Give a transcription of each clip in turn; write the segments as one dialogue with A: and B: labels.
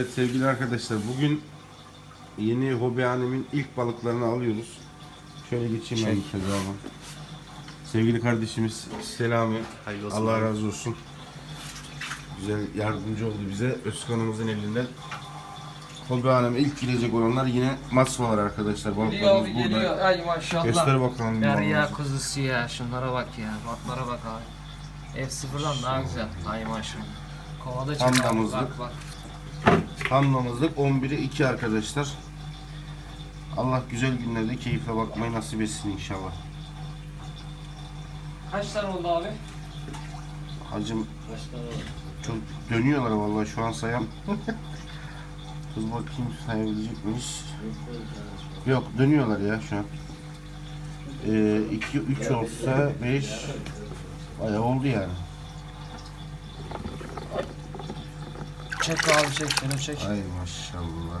A: Evet sevgili arkadaşlar bugün yeni hobihanemin ilk balıklarını alıyoruz. Şöyle geçeyim ben bir kez abi. Sevgili kardeşimiz Selami.
B: Hayırlı olsun
A: Allah
B: abi.
A: razı olsun. Güzel yardımcı oldu bize. Özkan'ımızın elinden. Hobihaneme ilk girecek olanlar yine masmalar arkadaşlar.
C: Geliyor
A: Balıklarımız
C: abi
A: burada.
C: geliyor. Ay maşallah.
A: Göster bakalım.
C: Ver
A: balığımızı.
C: ya kuzusu ya. Şunlara bak ya. Batlara bak abi. F0'dan daha güzel. Ay maşallah. Kovada
A: Tam
C: çık abi.
A: damızlık.
C: Bak bak.
A: Hamlamızlık 11'i 2 arkadaşlar. Allah güzel günlerde keyifle bakmayı nasip etsin inşallah.
C: Kaç tane oldu abi?
A: Hacım çok dönüyorlar vallahi şu an sayam. Kız bakayım sayabilecek miyiz? Yok dönüyorlar ya şu an. 2 3 olsa 5 bayağı oldu yani.
C: Çek abi çek. Şunu çek.
A: Ay maşallah.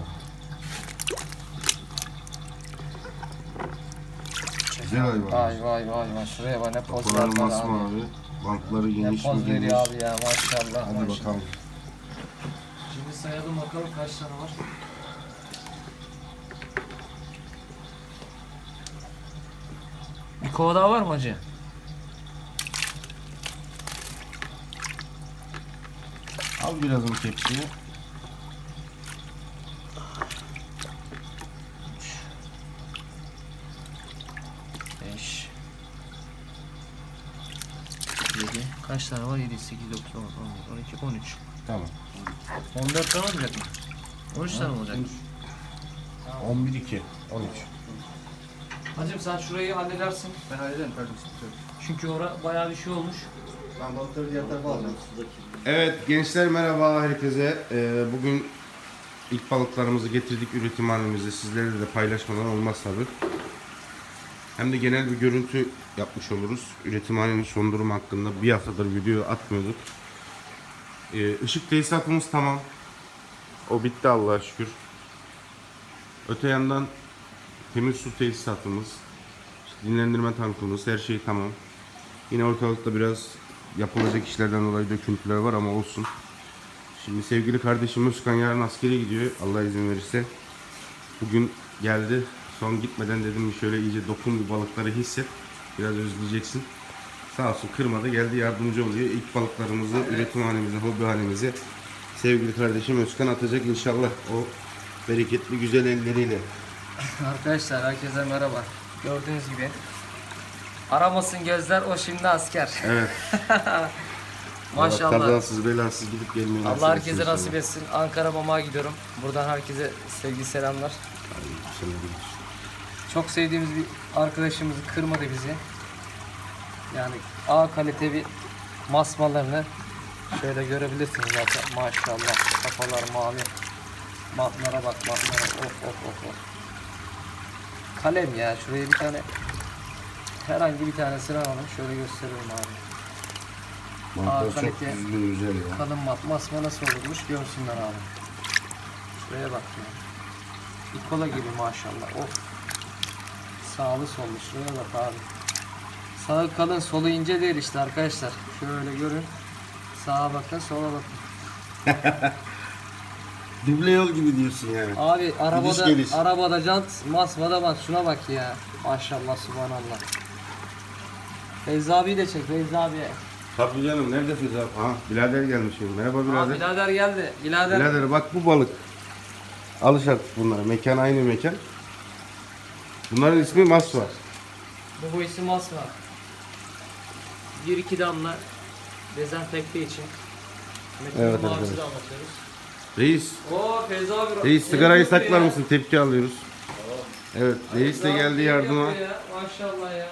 A: Güzel hayvan.
C: Vay vay vay vay. Şuraya bak ne poz
A: Kafaları
C: verdiler abi.
A: masmavi. Bantları
C: Ne
A: geniş mi
C: poz
A: geniş?
C: veriyor abi ya maşallah.
A: Hadi
C: maşallah.
A: bakalım.
C: Şimdi sayalım bakalım kaç tane var. Bir kova daha var mı hacı?
A: Al biraz.
C: Beş. Yedi. Kaç tane var? 7, 8, 9, 10, 11, 12, 13.
A: Tamam.
C: 14 tane olacak mı? 13 tane olacak.
A: 11 2 13.
C: Hacım sen şurayı halledersin.
B: Ben hallederim kardeşim.
C: Çünkü ora bayağı bir şey olmuş.
B: Ben balıkları diğer tarafa alacağım.
A: Evet gençler merhaba herkese. Ee, bugün ilk balıklarımızı getirdik üretim halimizde. Sizlerle de paylaşmadan olmaz tabi. Hem de genel bir görüntü yapmış oluruz. Üretim halinin son durumu hakkında bir haftadır video atmıyorduk. Ee, ışık tesisatımız tamam. O bitti Allah'a şükür. Öte yandan temiz su tesisatımız, işte dinlendirme tankımız, her şey tamam. Yine ortalıkta biraz yapılacak işlerden dolayı döküntüler var ama olsun. Şimdi sevgili kardeşim Özkan yarın askere gidiyor Allah izin verirse. Bugün geldi. Son gitmeden dedim şöyle iyice dokun bir balıkları hisset. Biraz özleyeceksin. Sağ olsun kırmadı geldi yardımcı oluyor. İlk balıklarımızı üretim hanemize, hobi hanemize sevgili kardeşim Özkan atacak inşallah o bereketli güzel elleriyle.
C: Arkadaşlar herkese merhaba. Gördüğünüz gibi aramasın gözler o şimdi asker.
A: Evet.
C: Maşallah.
A: Allah kazasız belasız gidip gelmeyi nasip
C: Allah herkese
A: inşallah.
C: nasip etsin. Ankara Mama'ya gidiyorum. Buradan herkese sevgi selamlar.
A: Bilirsin.
C: Çok sevdiğimiz bir arkadaşımız kırmadı bizi. Yani A kalite bir masmalarını şöyle görebilirsiniz zaten. Maşallah. Kafalar mavi. Matlara bak matlara. Of of of of. Kalem ya. Şuraya bir tane herhangi bir tanesini alalım. Şöyle gösteriyorum abi.
A: Balıklar çok
C: kalite.
A: düzgün güzel ya.
C: Kalın mat masma nasıl olurmuş görsünler abi. Şuraya bak ya. Bir kola gibi maşallah. Of. Sağlı sollu. Şuraya bak abi. Sağı kalın solu ince değil işte arkadaşlar. Şöyle görün. Sağa bakın sola bakın.
A: Duble yol gibi diyorsun yani.
C: Abi arabada
A: geliş.
C: arabada jant masmada bak şuna bak ya. Maşallah subhanallah. Feyzi abi de çek Feyzi abi.
A: Tabii canım nerede Feza? Ha birader gelmiş şimdi. Merhaba
C: Aa,
A: birader.
C: birader geldi. Birader.
A: Birader bak bu balık. Alış artık bunlara. Mekan aynı mekan. Bunların ismi Masva.
C: Bu boyası masma. Bir iki damla dezenfekte için. Metin
A: Evet
C: mavisi
A: arkadaşlar.
C: de anlatıyoruz.
A: Reis.
C: Oo Feyzi abi.
A: Reis sigarayı saklar mısın? Tepki alıyoruz. Evet reis de geldi yardıma.
C: ya? Maşallah ya.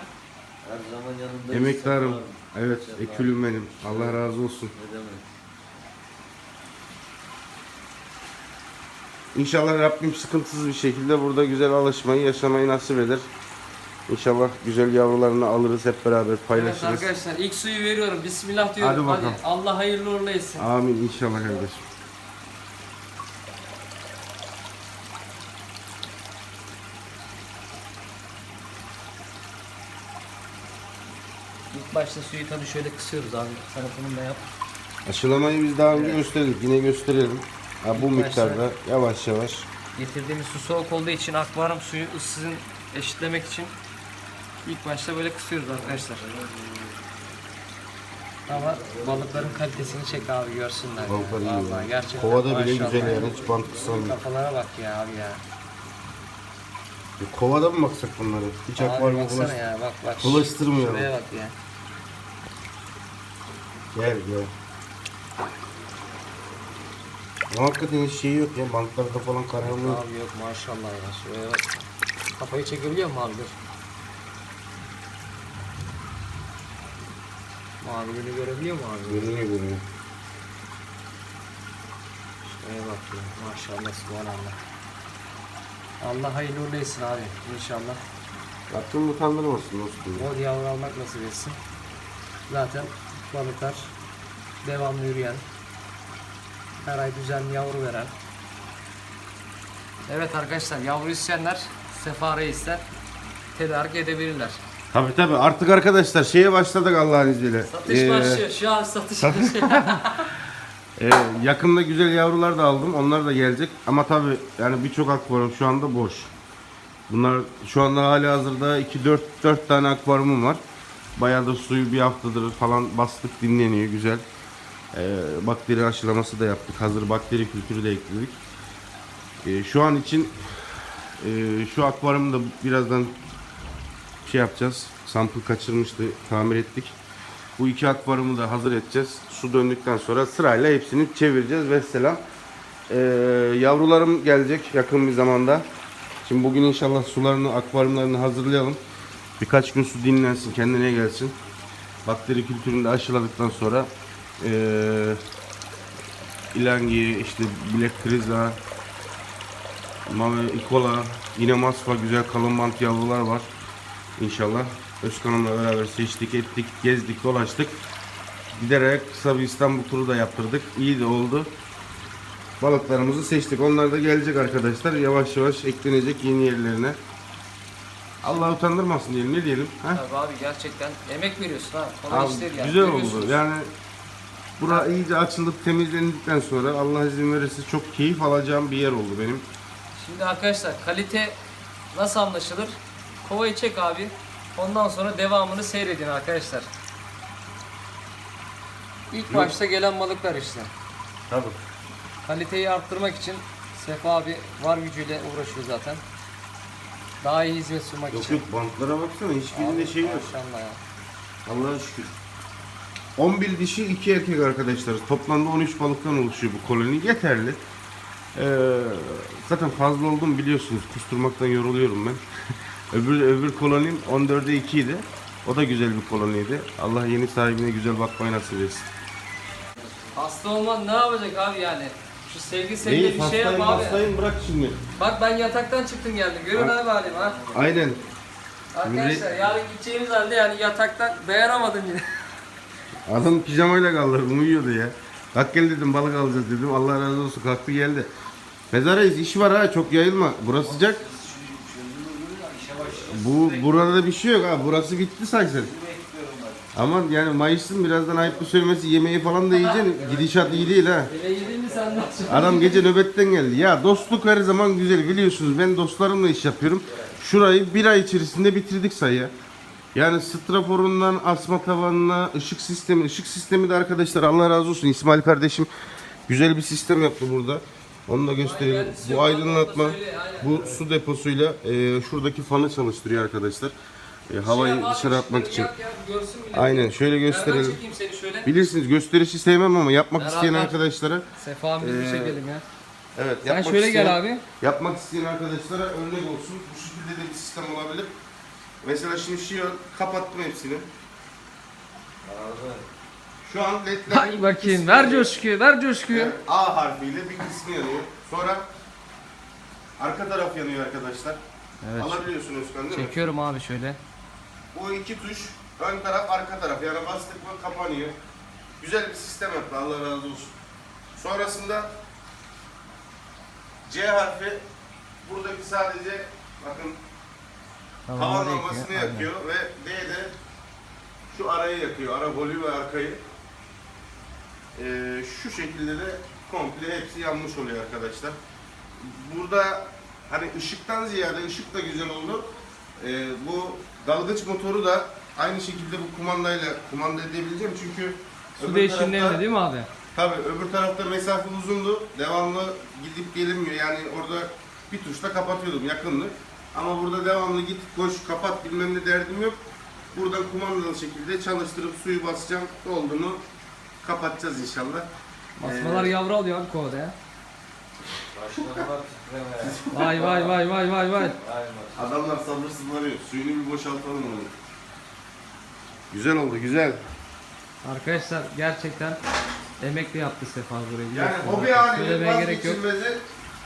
B: Her zaman yanında.
A: Emektarım. Evet ekülüm benim. Allah razı olsun.
B: Ne demek?
A: İnşallah Rabbim sıkıntısız bir şekilde burada güzel alışmayı, yaşamayı nasip eder. İnşallah güzel yavrularını alırız hep beraber
C: Evet
A: paylaşırız.
C: arkadaşlar ilk suyu veriyorum. Bismillah diyorum.
A: Hadi bakalım.
C: Allah hayırlı uğurlu etsin.
A: Amin inşallah kardeşim.
C: Başta suyu tabii şöyle kısıyoruz abi. Tarafını da yap.
A: Aşılamayı biz daha önce gösterdik. Yine gösterelim. Ha, bu
C: İlk
A: miktarda yavaş yavaş.
C: Getirdiğimiz su soğuk olduğu için akvaryum suyu ısısını eşitlemek için ilk başta böyle kısıyoruz arkadaşlar. Ama balıkların kalitesini çek abi görsünler. ya.
A: Balıklar iyi
C: Vallahi
A: ya.
C: gerçekten
A: Kovada bile güzel yani hiç bant kısamıyor.
C: Kafalara bak ya abi ya.
A: Kovada mı baksak bunları? Hiç akvaryuma
C: baksana
A: bulaş...
C: ya bak bak.
A: bulaştırmayalım.
C: Şuraya bak ya.
A: Gel gel. Ama hakikaten hiç şey yok ya. Bantlarda falan kararlı yok.
C: Abi yok maşallah ya. Bak. Kafayı çekebiliyor mu abi? Dur. Maviliğini görebiliyor mu abi?
A: Görünüyor görünüyor.
C: Şuraya bak ya. Maşallah subhanallah. Allah hayırlı uğurlu etsin abi inşallah.
A: Rabbim utandırmasın dostum.
C: Bol yavru almak nasip etsin. Zaten balıklar devamlı yürüyen, her ay düzenli yavru veren. Evet arkadaşlar yavru isteyenler Sefa Reis'ten tedarik edebilirler.
A: Tabi tabi artık arkadaşlar şeye başladık Allah'ın izniyle.
C: Satış
A: Ee,
C: başlıyor şu an satış başlıyor.
A: e, yakında güzel yavrular da aldım. Onlar da gelecek. Ama tabi yani birçok akvaryum şu anda boş. Bunlar şu anda hali hazırda 2 4 4 tane akvaryumum var. Bayağı da suyu bir haftadır falan bastık dinleniyor güzel. Ee, bakteri aşılaması da yaptık. Hazır bakteri kültürü de ekledik. Ee, şu an için e, şu akvaryumu da birazdan şey yapacağız. Sampul kaçırmıştı. Tamir ettik. Bu iki akvaryumu da hazır edeceğiz. Su döndükten sonra sırayla hepsini çevireceğiz. Vesselam. Ee, yavrularım gelecek yakın bir zamanda. Şimdi bugün inşallah sularını, akvaryumlarını hazırlayalım. Birkaç gün su dinlensin, kendine gelsin. Bakteri kültürünü de aşıladıktan sonra ee, ilangi, işte bilek kriza, ikola, yine masfa güzel kalın bant yavrular var. İnşallah Özkan'ımla beraber seçtik, ettik, gezdik, dolaştık. Giderek kısa bir İstanbul turu da yaptırdık. İyi de oldu. Balıklarımızı seçtik. Onlar da gelecek arkadaşlar. Yavaş yavaş eklenecek yeni yerlerine. Allah utandırmasın diyelim. Ne diyelim? Ha?
C: Tabii abi gerçekten emek veriyorsun ha. Kolay
A: Abi,
C: iş değil yani.
A: güzel oldu.
C: Görüyorsunuz.
A: Yani bura iyice açılıp temizlendikten sonra Allah izin verirse çok keyif alacağım bir yer oldu benim.
C: Şimdi arkadaşlar kalite nasıl anlaşılır? Kovayı çek abi. Ondan sonra devamını seyredin arkadaşlar. İlk başta gelen balıklar işte.
A: Tabii.
C: Kaliteyi arttırmak için Sefa abi var gücüyle uğraşıyor zaten. Daha iyi hizmet sunmak
A: Yok
C: için.
A: yok bantlara baksana hiçbirinde
C: Abi,
A: şey yok.
C: Maşallah ya.
A: Allah'a şükür. 11 dişi 2 erkek arkadaşlar. Toplamda 13 balıktan oluşuyor bu koloni. Yeterli. Ee, zaten fazla oldum biliyorsunuz. Kusturmaktan yoruluyorum ben. öbür öbür kolonim 14'e 2 idi. O da güzel bir koloniydi. Allah yeni sahibine güzel bakmayı nasip etsin.
C: Hasta olman ne yapacak abi yani? Şu sevgi sevgi bir şey yap
A: hastayım
C: abi.
A: hastayım bırak şimdi.
C: Bak ben yataktan çıktım geldim. Görün abi halim ha.
A: Aynen.
C: Arkadaşlar yarın gideceğimiz halde yani yataktan dayanamadım yine.
A: Adam pijamayla kaldı uyuyordu ya. Kalk gel dedim balık alacağız dedim. Allah razı olsun kalktı geldi. Mezar reis iş var ha çok yayılma. Burası sıcak. Bu burada bir şey yok ha. Burası bitti sayısın. Aman yani Mayıs'ın birazdan ayıplı söylemesi yemeği falan da yiyeceksin. Gidişat iyi değil ha.
C: Ele
A: Adam gece nöbetten geldi. Ya dostluk her zaman güzel biliyorsunuz. Ben dostlarımla iş yapıyorum. Şurayı bir ay içerisinde bitirdik sayı. Yani straforundan asma tavanına ışık sistemi, ışık sistemi de arkadaşlar Allah razı olsun İsmail kardeşim güzel bir sistem yaptı burada. Onu da gösterelim. Bu aydınlatma, bu su deposuyla e, şuradaki fanı çalıştırıyor arkadaşlar. E, havayı dışarı atmak için. Aynen şöyle gösterelim.
C: şöyle.
A: Bilirsiniz gösterişi sevmem ama yapmak
C: Beraber.
A: isteyen arkadaşlara
C: Sefa abi bir
A: Ee,
C: çekelim ya.
A: Evet.
C: Sen
A: yapmak
C: şöyle
A: isteyen,
C: gel abi.
A: Yapmak isteyen arkadaşlara örnek olsun. Bu şekilde de bir sistem olabilir. Mesela şimdi şu kapattım hepsini. Şu an ledler
C: Hay bakayım ver coşkuyu ver coşkuyu.
A: Evet, A harfiyle bir kısmı yanıyor. Sonra arka taraf yanıyor arkadaşlar.
C: Evet.
A: Alabiliyorsun Özkan değil mi?
C: Çekiyorum abi şöyle.
A: Bu iki tuş ön taraf arka taraf yani bastık mı kapanıyor. Güzel bir sistem yaptı Allah razı olsun. Sonrasında C harfi buradaki sadece bakın tavan lambasını yakıyor ve D de şu arayı yakıyor. Ara golü ve arkayı. Ee, şu şekilde de komple hepsi yanmış oluyor arkadaşlar. Burada hani ışıktan ziyade ışık da güzel oldu. Ee, bu dalgıç motoru da aynı şekilde bu kumandayla kumanda edebileceğim çünkü
C: Su
A: tarafta-
C: değil mi abi?
A: Tabii öbür tarafta mesafe uzundu. Devamlı gidip gelinmiyor. Yani orada bir tuşla kapatıyordum yakındı. Ama burada devamlı git koş kapat bilmem ne derdim yok. Buradan kumandalı şekilde çalıştırıp suyu basacağım. Oldu mu kapatacağız inşallah.
C: Basmalar yavru alıyor abi kovada ya.
B: Başlamalar.
C: Vay vay vay vay vay vay.
A: Adamlar sabırsızlanıyor. Suyunu bir boşaltalım onu. Güzel oldu güzel.
C: Arkadaşlar gerçekten emekli yaptı Sefa burayı.
A: Yani
C: biliyorsunuz
A: hobi
C: zaten.
A: halinde
C: Söylemeye gerek yok.
A: vazgeçilmezi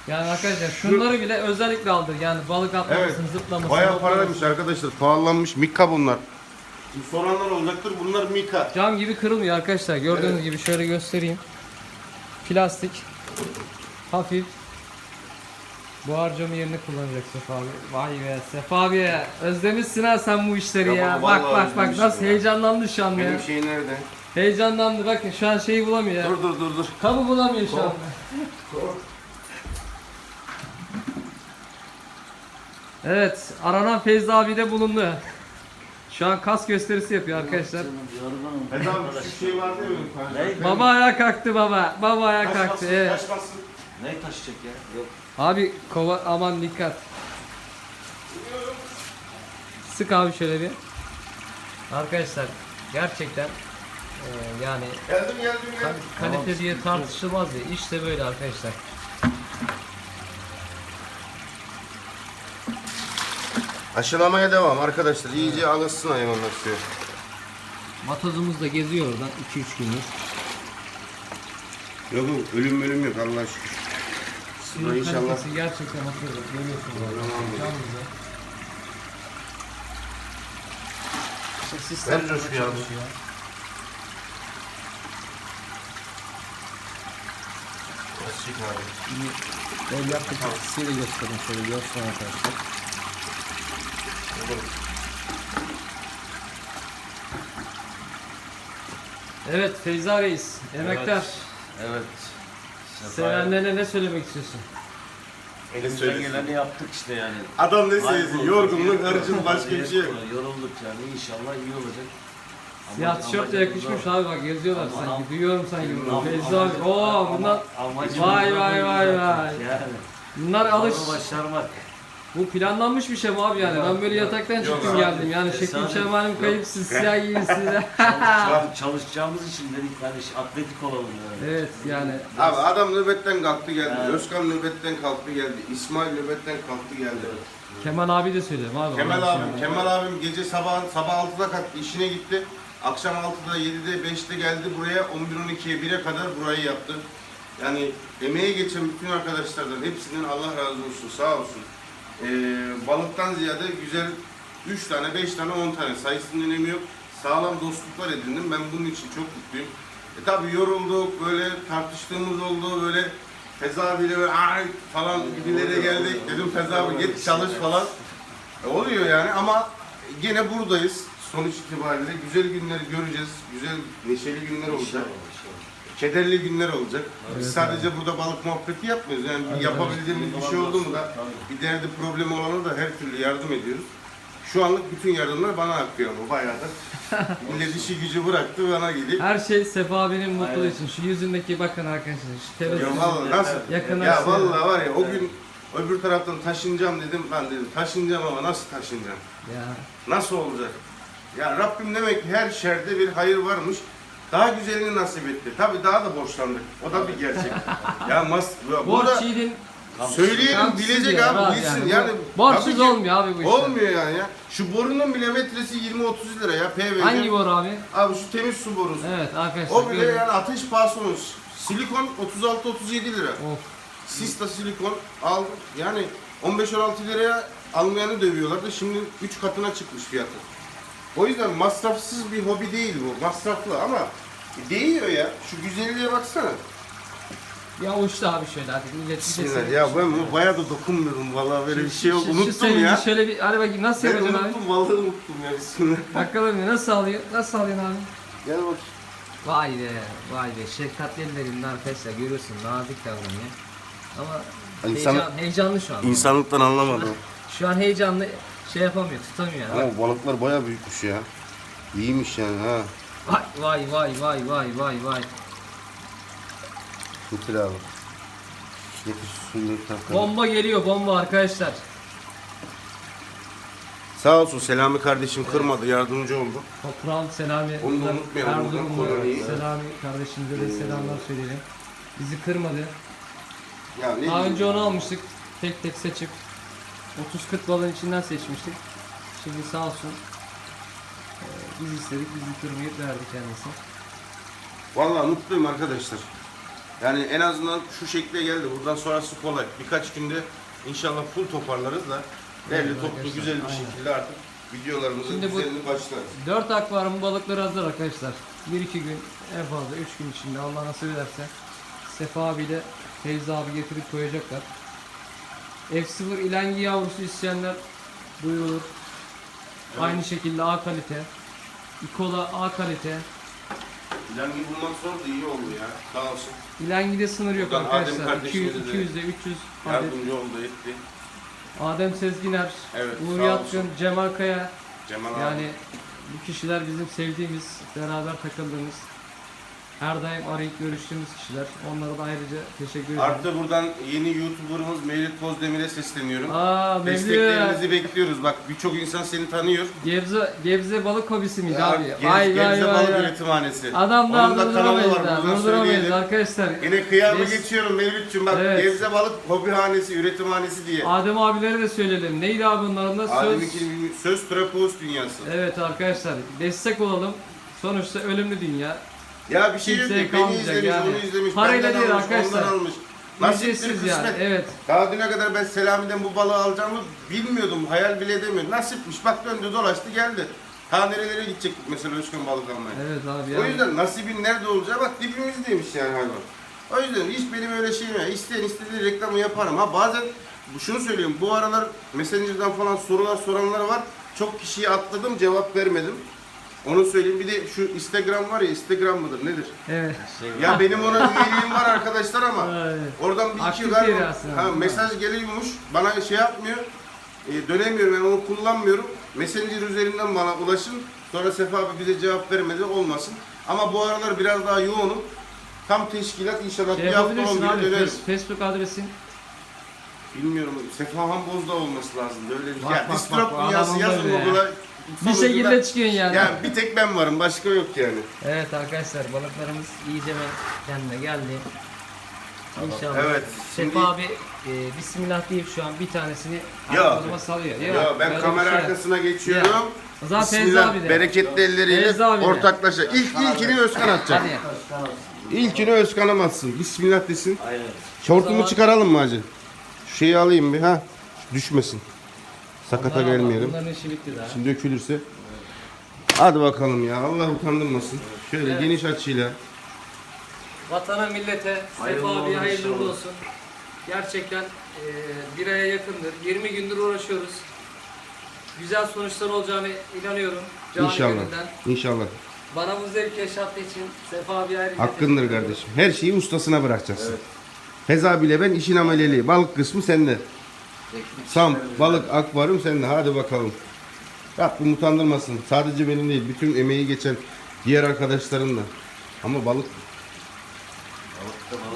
C: Yani arkadaşlar şunları bile özellikle aldı. Yani balık atlamasın,
A: Evet.
C: zıplamasın.
A: bayağı
C: hoplamasın.
A: paraymış arkadaşlar. Pahalanmış. Mika bunlar. Şimdi soranlar olacaktır. Bunlar Mika.
C: Cam gibi kırılmıyor arkadaşlar. Gördüğünüz
A: Evet.
C: gibi şöyle göstereyim. Plastik. Hafif. Buhar camı yerine kullanacak Sefa abi. Vay be Sefa abi. Özlemişsin ha sen bu işleri
A: Ya
C: ya.
A: baba,
C: Bak
A: vallahi
C: bak bak nasıl
A: ya.
C: heyecanlandı şu an ya.
A: Benim şey nerede?
C: Heyecanlandı bakın şu an şeyi bulamıyor ya.
A: Dur dur dur dur.
C: Kabı bulamıyor şu an. Evet, aranan Feyzi abi de bulundu. Şu an kas gösterisi yapıyor arkadaşlar.
A: Abi şu şey vardı ya benim.
C: Baba ayağa kalktı baba. Baba ayağa kalktı. Evet.
A: taşmasın.
B: Ne taşıyacak ya? Yok.
C: Abi kova aman dikkat. Sık abi şöyle bir. Arkadaşlar gerçekten e, yani
A: Geldim geldim geldim.
C: kal- kalite diye tartışılmaz ya. İşte böyle arkadaşlar.
A: Aşılamaya devam arkadaşlar. İyice alışsın hayvanlar suya.
C: Matozumuz da geziyor oradan 2-3 gündür.
A: Yok yok ölüm ölüm yok Allah'a şükür.
C: Suyun
A: inşallah.
C: kalitesi gerçekten atıyor. Görüyorsunuz orada. Can güzel. İşte sistem
A: Ver coşkuyu abi.
C: çalışıyor.
A: Çık abi.
C: El yaptık. Size de göstereyim şöyle görsün arkadaşlar. Evet Feyza Reis, emektar.
B: Evet.
C: Sevenlerine ne söylemek istiyorsun?
B: Elimizden geleni yaptık işte yani.
A: Adam ne söylesin? Yorgunluk harcın başka bir şey yok.
B: Yorulduk yani inşallah iyi olacak.
C: Siyah tişört de yakışmış abi bak yazıyorlar
B: Ama-
C: sanki. Duyuyorum sanki bunu. Abi. Oo bunlar Vay, vay, vay, vay.
B: Yani.
C: bunlar alış.
B: Başarmak.
C: Bu planlanmış bir şey mi abi yani? Ben böyle yataktan
A: Yok
C: çıktım
A: abi.
C: geldim. Yani şeklim
B: Tesadüf.
C: şemalim
B: Yok.
C: kayıpsız, siyah giyimsiz.
B: Çalış- Çalışacağımız için dedik yani işte atletik olalım yani.
C: evet yani.
A: Abi adam nöbetten kalktı geldi.
B: Evet.
A: Özkan nöbetten kalktı geldi. İsmail nöbetten kalktı geldi.
C: Kemal abi de söylüyorum abi.
A: Kemal
C: Allah'ım
A: abim. Kemal abim gece sabah sabah 6'da kalktı işine gitti. Akşam 6'da 7'de 5'te geldi buraya 11-12'ye 1'e kadar burayı yaptı. Yani emeğe geçen bütün arkadaşlardan hepsinden Allah razı olsun sağ olsun. Ee, balıktan ziyade güzel 3 tane 5 tane 10 tane sayısının önemi yok. Sağlam dostluklar edindim ben bunun için çok mutluyum. E tabi yorulduk böyle tartıştığımız oldu böyle abiyle böyle ay falan gibilere geldik. Dedim abi git çalış falan. E, oluyor yani ama gene buradayız. Sonuç itibariyle güzel günleri göreceğiz. Güzel neşeli günler olacak. Kederli günler olacak. Biz
C: Evet,
A: sadece burada balık muhabbeti yapmıyoruz. Yani
C: Evet,
A: yapabildiğimiz bir şey oldu mu da bir derdi problemi olana da her türlü yardım ediyoruz. Şu anlık bütün yardımlar bana akıyor ama bayağıdır. Millet işi gücü bıraktı bana gidip.
C: Her şey Sefa abinin mutluluğu
B: Aynen.
C: için. Şu yüzündeki bakın arkadaşlar. Şu
A: Ya
C: tebessüm.
A: vallahi nasıl?
C: Yakın
A: Ya vallahi var ya o gün öbür taraftan taşınacağım dedim. Ben dedim taşınacağım ama nasıl taşınacağım?
C: Ya.
A: Nasıl olacak? Ya Rabbim demek ki her şerde bir hayır varmış. Daha güzelini nasip etti. Tabii daha da borçlandık. O da bir gerçek. ya mas ya burada
C: Borç yiğidin
A: söyleyelim
C: kamçısı
A: bilecek
C: diyor
A: abi
C: abi
A: bilsin
C: yani.
A: yani.
C: Borçsuz
A: tabii ki
C: olmuyor abi bu işler.
A: Olmuyor yani ya. Şu borunun bile metresi 20-30 lira ya PVC.
C: Hangi boru abi?
A: Abi şu temiz su borusu.
C: Evet arkadaşlar.
A: O bile
C: görün.
A: yani ateş pahasının silikon 36-37 lira.
C: Of.
A: Sista silikon aldım. Yani 15-16 liraya almayanı dövüyorlardı. Şimdi 3 katına çıkmış fiyatı. O yüzden masrafsız bir hobi değil bu. Masraflı ama değiyor ya. Şu güzelliğe baksana.
C: Ya uçtu abi şöyle hadi millet bir
A: Bismillah.
C: seni-
A: Ya ben bu bayağı da dokunmuyorum vallahi böyle bir şey yok. Unuttum ya.
C: Şöyle bir hadi bakayım nasıl
A: Ben
C: yapacaksın abi?
A: unuttum vallahi unuttum ya. Bismillah.
C: Bakalım bir nasıl alıyor? Nasıl alıyorsun abi?
A: Gel bak.
C: Vay be, vay be. Şefkatli ellerinde arkadaşlar görüyorsun nazik davranıyor. Ama
A: İnsan-
C: heyecan, heyecanlı şu an.
A: İnsanlıktan anlamadım.
C: Şu an heyecanlı şey yapamıyor, tutamıyor. Bak,
A: Ama balıklar baya büyükmüş ya. İyiymiş yani ha.
C: Vay vay vay vay vay vay vay.
A: Getir abi. Getir suyunu takalım.
C: Bomba geliyor bomba arkadaşlar.
A: Sağ olsun Selami kardeşim kırmadı, yardımcı oldu.
C: Toprağın Selami,
A: Onu da
C: buradan
A: unutmayalım, buradan
C: Erzurumlu
A: koloniyi.
C: Selami kardeşimize de selamlar söyleyelim. Bizi kırmadı.
A: Ya ne
C: Daha önce
A: diyeyim?
C: onu almıştık. Tek tek seçip 30-40 balın içinden seçmiştik. Şimdi sağ olsun biz istedik, bizi kırmayıp verdi kendisi.
A: Vallahi mutluyum arkadaşlar. Yani en azından şu şekle geldi. Buradan sonrası kolay. Birkaç günde inşallah full toparlarız da derli
C: Evet,
A: toplu
C: arkadaşlar,
A: güzel bir
C: aynen.
A: şekilde artık videolarımızın
C: Şimdi bu-
A: düzenini başlarız.
C: 4 akvaryum balıkları hazır arkadaşlar. 1-2 gün, en fazla 3 gün içinde Allah nasip ederse Sefa abiyle Feyzi abi getirip koyacaklar. F0 ilengi yavrusu isteyenler duyurulur. Aynı şekilde A kalite. İkola A kalite.
A: İlangi bulmak zor da iyi oldu ya. Sağ olsun.
C: İlengide sınır yok
A: Buradan Adem
C: arkadaşlar.
A: kardeşimize
C: 200,
A: de
C: 200 de 300 adet.
A: Yardımcı oldu etti.
C: Adem Sezginer,
A: Evet,
C: Uğur
A: sağ
C: Yatkın,
A: olsun.
C: Cemal Kaya.
A: Cemal abi.
C: Yani bu kişiler bizim sevdiğimiz, beraber takıldığımız, her daim arayıp görüştüğümüz kişiler. Onlara da ayrıca teşekkür ederim.
A: Artı buradan yeni YouTuber'ımız Mevlüt Pozdemir'e sesleniyorum.
C: Aa Mevlüt.
A: Desteklerinizi bekliyoruz. Bak birçok insan seni tanıyor.
C: Gebze, Gebze balık hobisi
A: Ya,
C: abi?
A: Gez-
C: Vay vay
A: Gebze
C: vay
A: Balık
C: vay.
A: Üretimhanesi.
C: Adamlar
A: Onun da kanalı
C: durduramayız
A: var.
C: ya.
A: Buradan
C: Durduramayız
A: söyleyelim.
C: arkadaşlar.
A: Yine kıyamı
C: Biz-
A: geçiyorum Mevlüt'cüğüm bak
C: Evet.
A: Gebze Balık Hobihanesi, Üretimhanesi diye.
C: Adem abilere de söyleyelim. Neydi abi bunların da söz.
A: Söz trapos dünyası.
C: Evet arkadaşlar destek olalım. Sonuçta ölümlü dünya.
A: Ya bir şey yok
C: Kimseye
A: ki beni
C: kalmayacak
A: izlemiş,
C: yani.
A: onu izlemiş,
C: Parayla
A: benden
C: değil
A: almış,
C: arkadaşlar.
A: ondan almış. Nasiptir
C: Ücretsiz
A: kısmet.
C: yani. Evet.
A: Daha düne kadar ben Selami'den bu balığı alacağımı bilmiyordum, hayal bile edemiyordum. Nasipmiş, bak döndü dolaştı geldi. Ta nerelere gidecektik mesela Özkan balık almaya.
C: Evet abi
A: O
C: yani.
A: yüzden nasibin nerede olacağı bak dibimizdeymiş yani hayvan. O yüzden hiç benim öyle şeyim yok. İsteyen istediği reklamı yaparım. Ha bazen bu- şunu söyleyeyim bu aralar Messenger'dan falan sorular soranlar var. Çok kişiye atladım cevap vermedim. Onu söyleyeyim. Bir de şu Instagram var ya Instagram mıdır nedir?
C: Evet.
A: Ya benim ona üyeliğim var arkadaşlar ama
C: Evet.
A: oradan bir iki
C: Aktif yeri aslında.
A: ha, mesaj geliyormuş. Bana şey yapmıyor. E, dönemiyorum yani onu kullanmıyorum. Messenger üzerinden bana ulaşın. Sonra Sefa abi bize cevap vermedi olmasın. Ama bu aralar biraz daha yoğunum. Tam teşkilat inşallah
C: Şey
A: bir hafta on
C: yapabilirsin
A: gün
C: abi.
A: dönerim.
C: Face- Facebook adresin.
A: Bilmiyorum. Sefa Hanboz'da olması lazım. Böyle bir
C: Bak,
A: ya
C: bak,
A: dünyası
C: adamın
A: yazın
C: böyle ya.
A: Google'a.
C: Bir
A: Sonucunda-
C: şekilde çıkıyorsun yani.
A: Ya bir tek ben varım. Başka yok yani.
C: Evet arkadaşlar balıklarımız iyice ve kendine geldi. İnşallah.
A: Evet,
C: Sefa
A: şimdi-
C: abi e, Bismillah deyip şu an bir tanesini
A: Ya.
C: salıyor.
A: Ya,
C: Yok,
A: ben kamera
C: şey.
A: arkasına geçiyorum.
C: Ya. O zaman Feyzi
A: Bismillah
C: abi de.
A: bereketli elleriyle
C: Feyzi abi de.
A: ortaklaşa. İlk ilkini Özkan atacak.
C: Hadi.
A: İlkini Özkan'ım atsın. Bismillah desin.
B: Aynen.
A: Şortumu
C: zaman-
A: çıkaralım mı hacı? Şu şeyi alayım bir ha. Düşmesin. Sakata
C: ama
A: gelmeyelim.
C: Bunların işi bitti daha.
A: Şimdi dökülürse. Hadi bakalım ya. Allah utandırmasın. Şöyle
C: Evet.
A: geniş açıyla.
C: Vatana millete
B: Hayırlı
C: Sefa abiye
B: olsun
C: hayırlı uğurlu
B: inşallah.
C: olsun. Gerçekten e, bir aya yakındır. 20 gündür uğraşıyoruz. Güzel sonuçlar olacağını inanıyorum. Canı
A: İnşallah.
C: gönülden.
A: İnşallah.
C: Bana bu zevk yaşattığı için Sefa abiye ayrıca
A: Hakkındır kardeşim. Her şeyi ustasına bırakacaksın. Feza bile ben işin ameliyeliği. Balık kısmı sende. Sam, balık, akvaryum sende. Hadi bakalım. Rabbim utandırmasın. Sadece benim değil. Bütün emeği geçen diğer arkadaşların da. Ama balık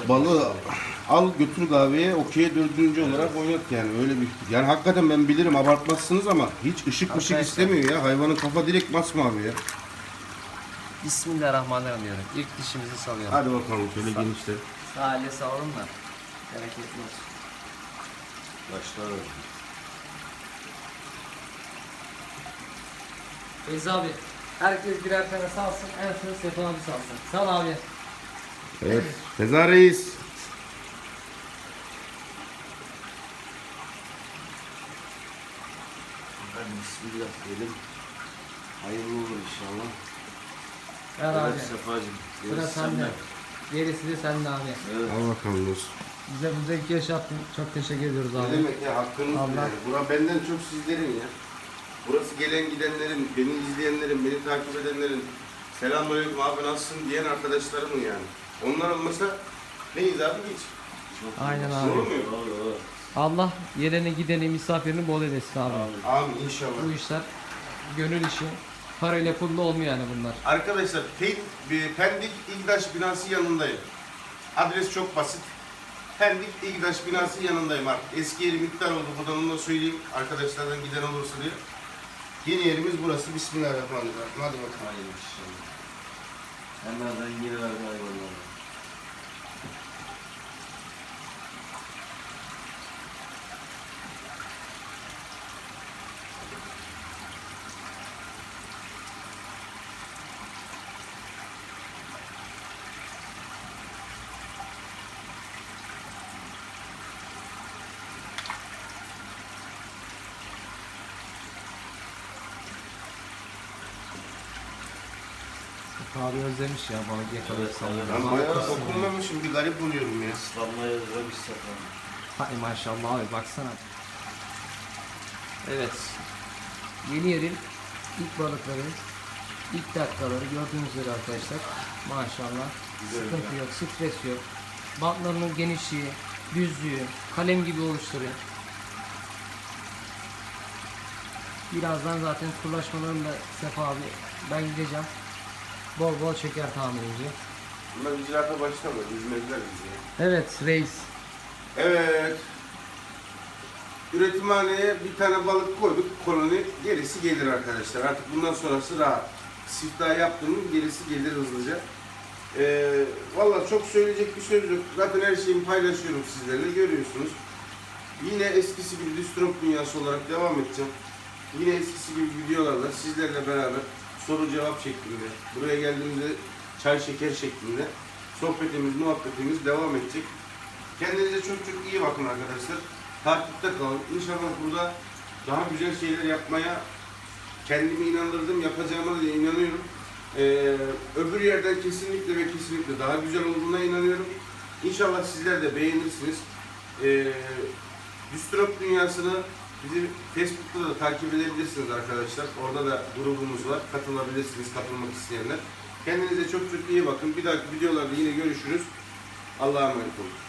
A: balığı al götür kahveye okey'e dördüncü olarak oynat yani öyle bir yani hakikaten ben bilirim abartmazsınız ama hiç ışık ışık
C: Arkadaşlar.
A: istemiyor ya hayvanın kafa direkt masmavi ya
C: Bismillahirrahmanirrahim diyorum. İlk dişimizi salıyorum.
A: hadi bakalım şöyle genişle
C: Sağ elle salalım da. Bereketli olsun.
B: Başlar.
C: Feyzi abi. Herkes birer tane salsın. En son Sefa abi salsın. Sal abi.
A: evet Feza Reis
B: Ben bismillah diyelim. Hayırlı olur inşallah.
C: Ver abi.
B: Evet Sefacığım.
C: Sıra
B: gerisi
C: sende.
B: sende.
C: Gerisi de sende abi.
B: Evet.
A: al bakalım dostum
C: Bize bu zevki yaşattın. Çok teşekkür ediyoruz
A: ne
C: abi.
A: demek ya hakkınız
C: Allah.
A: yani bura benden çok sizlerin ya burası gelen gidenlerin beni izleyenlerin beni takip edenlerin Selamünaleyküm abi nasılsın diyen arkadaşlarım yani. Onlar olmasa neyiz abi hiç.
C: Aynen abi.
A: mu?
B: Doğru, doğru.
C: Allah geleni gideni misafirini bol edesin abi.
A: Amin inşallah.
C: Bu işler gönül işi. Parayla pulla olmuyor yani bunlar.
A: Arkadaşlar e, Pendik İgdaş binası yanındayım. Adres çok basit. Pendik İgdaş binası yanındayım artık. Eski yerim iptal oldu. Buradan onu da söyleyeyim. Arkadaşlardan giden olursa diye. Yeni yerimiz burası. Bismillahirrahmanirrahim. Hadi bakalım.
B: Hayır inşallah. Hemen rengini verdi hayvanlara.
C: Abi özlemiş ya balık yakalayıp
B: Evet,
A: Ben bayağı dokunmamışım. Bir garip oluyorum ya.
B: Islanmayı özlemiş zaten.
C: Hay maşallah abi baksana. Evet. Yeni yerin ilk balıkları, ilk dakikaları gördüğünüz üzere arkadaşlar. Maşallah.
B: Güzel
C: Sıkıntı yok, stres yok. Bantlarının genişliği, düzlüğü, kalem gibi oluşturuyor. Birazdan zaten kurlaşmalarını da Sefa abi ben gideceğim. Bol bol şeker tamirci.
A: Bunlar icraata başlamadı. Yüzmediler bizi.
C: Evet reis.
A: Evet. Üretimhaneye bir tane balık koyduk. Koloni gerisi gelir arkadaşlar. Artık bundan sonrası rahat. Siftah yaptığımız gerisi gelir hızlıca. Ee, Valla çok söyleyecek bir söz yok. Zaten her şeyimi paylaşıyorum sizlerle. Görüyorsunuz. Yine eskisi gibi distrop dünyası olarak devam edeceğim. Yine eskisi gibi videolarla sizlerle beraber soru cevap şeklinde, buraya geldiğimizde çay şeker şeklinde sohbetimiz, muhabbetimiz devam edecek. Kendinize çok çok iyi bakın arkadaşlar. Takipte kalın. İnşallah burada daha güzel şeyler yapmaya kendimi inandırdım. Yapacağıma da inanıyorum. Ee, öbür yerden kesinlikle ve kesinlikle daha güzel olduğuna inanıyorum. İnşallah sizler de beğenirsiniz. Ee, Düstrop dünyasını bizim Facebook'ta da takip edebilirsiniz arkadaşlar. Orada da grubumuz var. Katılabilirsiniz katılmak isteyenler. Kendinize çok çok iyi bakın. Bir dahaki videolarda yine görüşürüz. Allah'a emanet olun.